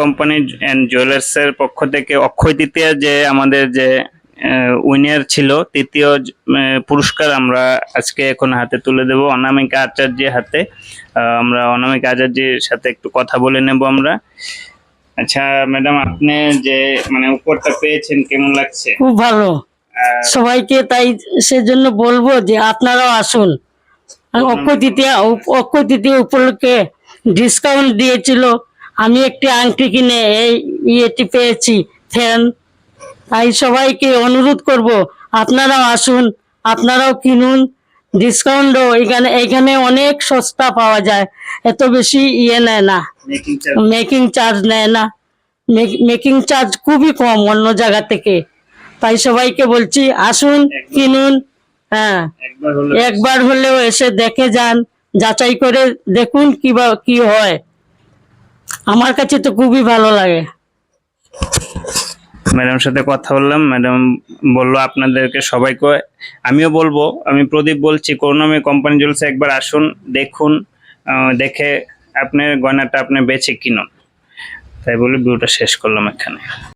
Company and জুয়েলার্সের পক্ষ থেকে অক্ষয় তৃতীয়া যে আমাদের যে উইনার ছিল তৃতীয় পুরস্কার আমরা আজকে এখন হাতে তুলে দেব অনামিকা আচার্যের হাতে। আমরা অনামিকা আচার্যের সাথে একটু কথা বলে নেব আমরা। আচ্ছা ম্যাডাম আপনি যে মানে উপরটা পেয়েছেন কেমন লাগছে? খুব ভালো। সবাইকে তাই সেজন্য বলব যে আপনারাও আসুন। অক্ষয় তৃতীয়া অক্ষয় তৃতীয়া উপলক্ষে ডিসকাউন্ট দিয়েছিল। আমি একটি আংটি কিনে এই ইয়েটি পেয়েছি ফ্যান। তাই সবাইকে অনুরোধ করব আপনারাও আসুন আপনারাও কিনুন। ডিসকাউন্টও এখানে এখানে অনেক সস্তা পাওয়া যায় এত বেশি ইয়ে নেয় না। মেকিং চার্জ নেয় না। মেকিং চার্জ খুবই কম অন্য জায়গা থেকে। তাই সবাইকে বলছি আসুন কিনুন হ্যাঁ। একবার হলেও এসে দেখে যান যাচাই করে দেখুন কি বা কি হয়। আমার কাছে তো খুবই ভালো লাগে। ম্যাডামের সাথে কথা বললাম, ম্যাডাম বলল আপনাদেরকে সবাইকে, আমিও বলব, আমি প্রদীপ বলছি করোনামি কোম্পানি জুয়েলার্সে একবার আসুন, দেখুন দেখে আপনার গয়নাটা আপনি বেছে কিনুন। তাই বলে ভিডিওটা শেষ করলাম এখানে।